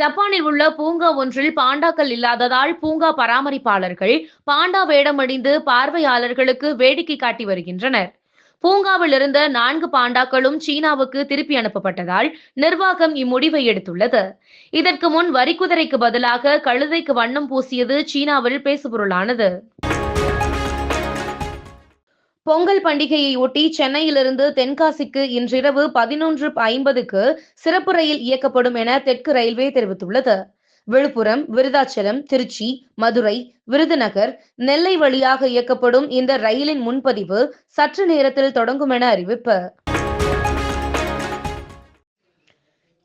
ஜப்பானில் உள்ள பூங்கா ஒன்றில் பாண்டாக்கள் இல்லாததால் பூங்கா பராமரிப்பாளர்கள் பாண்டா வேடமணிந்து பார்வையாளர்களுக்கு வேடிக்கை காட்டி வருகின்றனர். பூங்காவில் இருந்த நான்கு பாண்டாக்களும் சீனாவுக்கு திருப்பி அனுப்பப்பட்டதால் நிர்வாகம் இம்முடிவை எடுத்துள்ளது. இதற்கு முன் வரிக்குதிரைக்கு பதிலாக கழுதைக்கு வண்ணம் பூசியது சீனாவில் பேசுபொருளானது. பொங்கல் பண்டிகையை ஒட்டி சென்னையிலிருந்து தென்காசிக்கு இன்றிரவு பதினொன்று ஐம்பதுக்கு சிறப்பு ரயில் இயக்கப்படும் என தெற்கு ரயில்வே தெரிவித்துள்ளது. விழுப்புரம் விருதாச்சலம் திருச்சி மதுரை விருதுநகர் நெல்லை வழியாக இயக்கப்படும் இந்த ரயிலின் முன்பதிவு சற்று நேரத்தில் தொடங்கும் என அறிவிப்பு.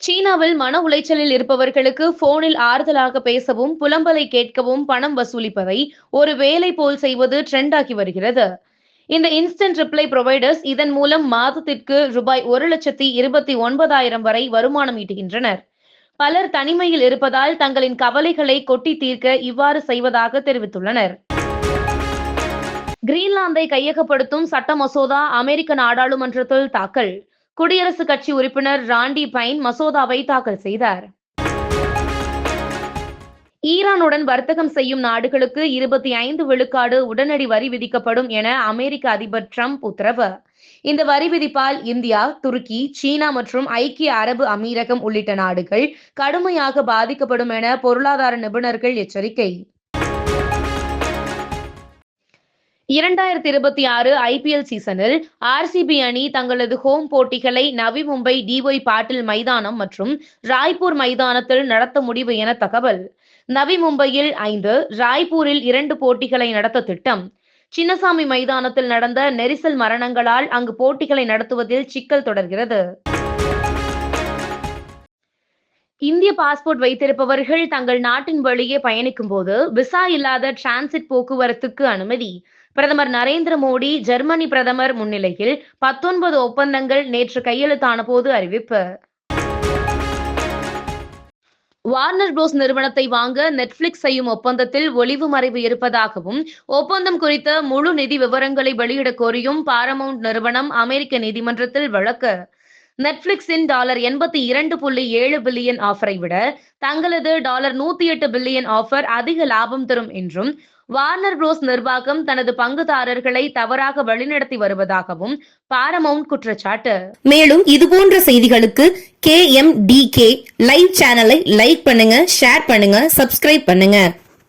சீனாவில் மன உளைச்சலில் இருப்பவர்களுக்கு போனில் ஆறுதலாக பேசவும் புலம்பலை கேட்கவும் பணம் வசூலிப்பதை ஒரு வேலை போல் செய்வது ட்ரெண்டாகி வருகிறது. இந்த இன்ஸ்டன்ட் ரிப்ளை ப்ரொவைடர்ஸ் இதன் மூலம் மாதத்திற்கு ரூபாய் ஒரு லட்சத்தி இருபத்தி ஒன்பதாயிரம் வரை வருமானம் ஈட்டுகின்றனர். பலர் தனிமையில் இருப்பதால் தங்களின் கவலைகளை கொட்டி தீர்க்க இவ்வாறு செய்வதாக தெரிவித்துள்ளனர். கிரீன்லாந்தை கையகப்படுத்தும் சட்ட மசோதா அமெரிக்க நாடாளுமன்றத்தில் தாக்கல். குடியரசுக் கட்சி உறுப்பினர் ராண்டி பைன் மசோதாவை தாக்கல் செய்தார். ஈரானுடன் வர்த்தகம் செய்யும் நாடுகளுக்கு இருபத்தி ஐந்து விழுக்காடு உடனடி வரி விதிக்கப்படும் என அமெரிக்க அதிபர் ட்ரம்ப் உத்தரவு. இந்த வரி விதிப்பால் இந்தியா துருக்கி சீனா மற்றும் ஐக்கிய அரபு அமீரகம் உள்ளிட்ட நாடுகள் கடுமையாக பாதிக்கப்படும் என பொருளாதார நிபுணர்கள் எச்சரிக்கை. இரண்டாயிரத்தி இருபத்தி ஆறு ஐபிஎல் சீசனில் ஆர்சிபி அணி தங்களது ஹோம் போட்டிகளை நவி மும்பை டிஒய் பாட்டில் மைதானம் மற்றும் ராய்ப்பூர் மைதானத்தில் நடத்த முடிவு என தகவல். நவி மும்பையில் ஐந்து ராய்ப்பூரில் இரண்டு போட்டிகளை நடத்த திட்டம். சின்னசாமி மைதானத்தில் நடந்த நெரிசல் மரணங்களால் அங்கு போட்டிகளை நடத்துவதில் சிக்கல் தொடர்கிறது. இந்திய பாஸ்போர்ட் வைத்திருப்பவர்கள் தங்கள் நாட்டின் வழியே பயணிக்கும் போது விசா இல்லாத டிரான்சிட் போக்குவரத்துக்கு அனுமதி. பிரதமர் நரேந்திர மோடி ஜெர்மனி பிரதமர் முன்னிலையில் பத்தொன்பது ஒப்பந்தங்கள் நேற்று கையெழுத்தான போது அறிவிப்பு. வார்னர் புரோஸ் நிறுவனத்தை வாங்க நெட்ஃபிளிக்ஸ் செய்யும் ஒப்பந்தத்தில் ஒளிவு மறைவு இருப்பதாகவும் ஒப்பந்தம் குறித்த முழு நிதி விவரங்களை வெளியிட கோரியும் பாரமவுண்ட் நிறுவனம் அமெரிக்க நீதிமன்றத்தில் வழக்கு. நெட்ஃபிளிக்ஸின் டாலர் எண்பத்தி இரண்டு புள்ளி ஏழு பில்லியன் ஆஃபரை விட தங்களது டாலர் நூத்தி எட்டு பில்லியன் ஆஃபர் அதிக லாபம் தரும் என்றும் வார்னர் ப்ரோஸ் நிர்வாகம் தனது பங்குதாரர்களை தவறாக வழிநடத்தி வருவதாகவும் பாரமவுண்ட் குற்றச்சாட்டு. மேலும் இது போன்ற செய்திகளுக்கு K M D K live சேனலை லைக் பண்ணுங்க ஷேர் பண்ணுங்க சப்ஸ்கிரைப் பண்ணுங்க.